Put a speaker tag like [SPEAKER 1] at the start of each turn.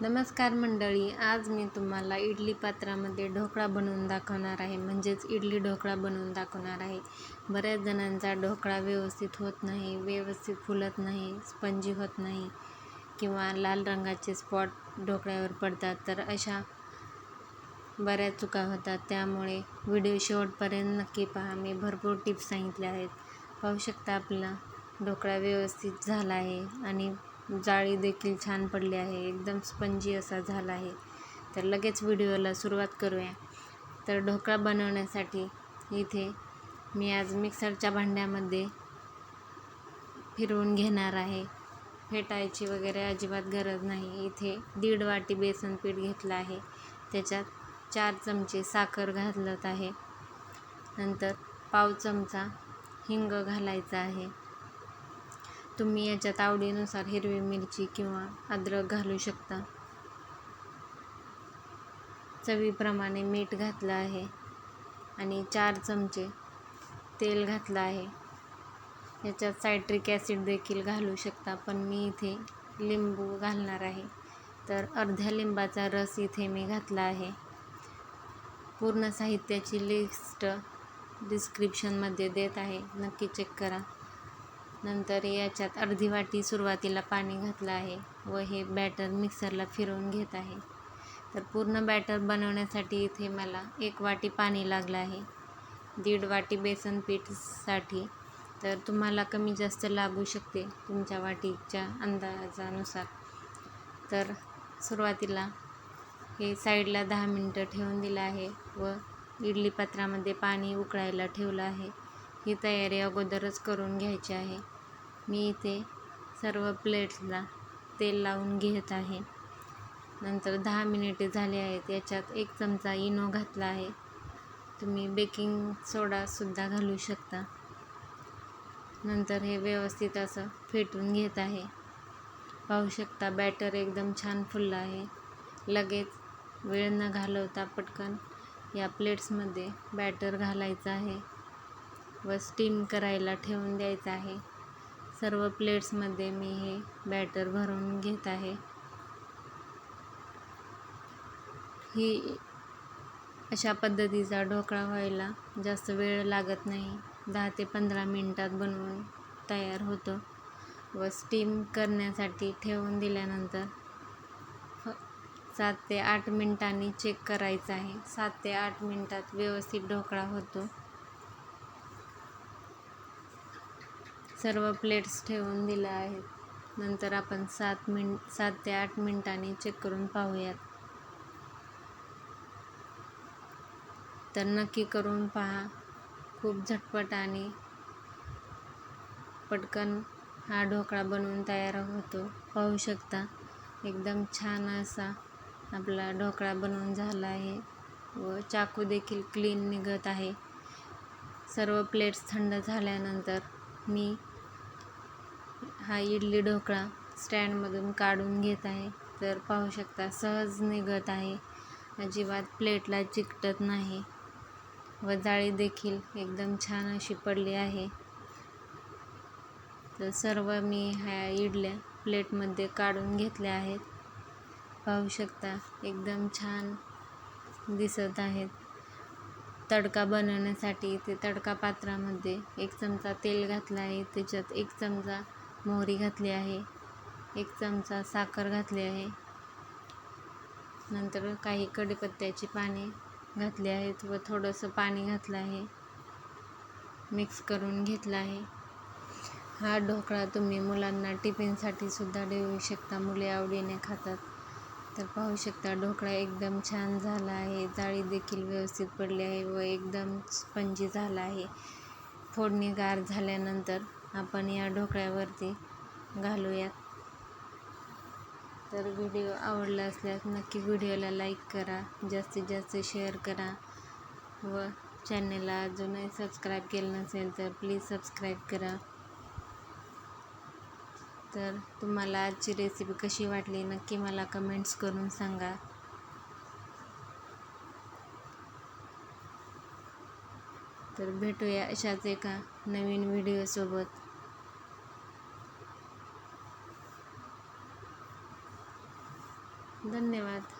[SPEAKER 1] नमस्कार मंडळी आज मी तुम्हाला इडली पात्रामध्ये ढोकळा बनवून दाखवणार आहे. म्हणजेच इडली ढोकळा बनवून दाखवणार आहे. बऱ्याच जणांचा ढोकळा व्यवस्थित होत नाही व्यवस्थित फुलत नाही स्पंजी होत नाही किंवा लाल रंगाचे स्पॉट ढोकळ्यावर पडतात. तर अशा बऱ्याच चुका होतात. त्यामुळे व्हिडिओ शेवटपर्यंत नक्की पहा. मी भरपूर टिप्स सांगितल्या आहेत. पाहू शकता आपला ढोकळा व्यवस्थित झाला आहे आणि जाळी देखील छान पडली आहे. एकदम स्पंजी असा झाला आहे. तर लगेच व्हिडिओला सुरुवात करूया. तर ढोकळा बनवण्यासाठी इथे मी आज मिक्सरच्या भांड्यामध्ये फिरवून घेणार आहे. फेटायची वगैरे अजिबात गरज नाही. इथे दीड वाटी बेसन पीठ घेतलं आहे. त्याच्यात चार चमचे साखर घालत आहे. नंतर पाव चमचा हिंग घालायचा आहे. तुम्ही याच्यात आवडीनुसार हिरवी मिरची किंवा अद्रक घालू शकता. चवीप्रमाणे मीठ घातलं आहे आणि चार चमचे तेल घातलं आहे. याच्यात सायट्रिक ॲसिड देखील घालू शकता पण मी इथे लिंबू घालणार आहे. तर अर्ध्या लिंबाचा रस इथे मी घातला आहे. पूर्ण साहित्याची लिस्ट डिस्क्रिप्शनमध्ये देत आहे. नक्की चेक करा. नंतर याच्यात अर्धी वाटी सुरुवातीला पाणी घातलं आहे व हे बॅटर मिक्सरला फिरवून घेत आहे. तर पूर्ण बॅटर बनवण्यासाठी इथे मला एक वाटी पाणी लागलं आहे. दीड वाटी बेसन पीठसाठी. तर तुम्हाला कमी जास्त लागू शकते तुमच्या वाटीच्या अंदाजानुसार. तर सुरुवातीला हे साईडला दहा मिनटं ठेवून दिलं आहे व इडली पात्रामध्ये पाणी उकळायला ठेवलं आहे. ही तयारी अगोदरच करून घ्यायची आहे. मी इथे सर्व प्लेट्सला तेल लावून घेत आहे. नंतर दहा मिनिटे झाले आहेत. याच्यात एक चमचा इनो घातला आहे. तुम्ही बेकिंग सोडासुद्धा घालू शकता. नंतर हे व्यवस्थित असं फेटून घेत आहे. पाहू शकता बॅटर एकदम छान फुललं आहे. लगेच वेळ न घालवता पटकन या प्लेट्समध्ये बॅटर घालायचं आहे. व स्टीम करायला ठेवून द्यायचं आहे. सर्व प्लेट्समध्ये मी हे बॅटर भरून घेत आहे. ही अशा पद्धतीचा ढोकळा व्हायला जास्त वेळ लागत नाही. दहा ते पंधरा मिनटात बनवून तयार होतो. व स्टीम करण्यासाठी ठेवून दिल्यानंतर सात ते आठ मिनटांनी चेक करायचं आहे. सात ते आठ मिनटात व्यवस्थित ढोकळा होतो. सर्व प्लेट्स ठेवून दिल्या आहेत. नंतर आपण सात मिन सात ते आठ मिनटांनी चेक करून पाहूयात. तर नक्की करून पहा. खूप झटपट आणि पटकन हा ढोकळा बनवून तयार होतो. पाहू शकता एकदम छान असा आपला ढोकळा बनवून झाला आहे व चाकू देखील क्लीन निघत आहे. सर्व प्लेट्स थंड झाल्यानंतर मी हा इडली ढोकळा स्टँडमधून काढून घेत आहे. तर पाहू शकता सहज निघत आहे. अजिबात प्लेटला चिकटत नाही. व जाळी देखील एकदम छान अशी पडली आहे. तर सर्व मी ह्या इडल्या प्लेटमध्ये काढून घेतल्या आहेत. पाहू शकता एकदम छान दिसत आहेत. तडका बनवण्यासाठी ते तडका पात्रामध्ये एक चमचा तेल घातला आहे. त्याच्यात एक चमचा मोहरी घातली आहे. एक चमचा साखर घातली आहे. नंतर काही कडीपत्त्याची पाने घातली आहेत व थोडंसं पाणी घातलं आहे. मिक्स करून घेतलं आहे. हा ढोकळा तुम्ही मुलांना टिफिनसाठी सुद्धा देऊ शकता. मुले आवडीने खातात. तर पाहू शकता ढोकळा एकदम छान झाला आहे. जाळी देखील व्यवस्थित पडली आहे व एकदम स्पंजी झाला आहे. फोडणी गार झाल्यानंतर आपण या ढोकळ्यावरती घालूयात. तर व्हिडिओ आवडला असल्यास नक्की व्हिडिओला लाईक करा जास्तीत जास्त शेअर करा व चॅनलला अजूनही सबस्क्राईब केलं नसेल तर प्लीज सबस्क्राईब करा. तर तुम्हाला आजची रेसिपी कशी वाटली नक्की मला कमेंट्स करून सांगा. तर भेटूया अशाच एका नवीन व्हिडिओसोबत धन्यवाद.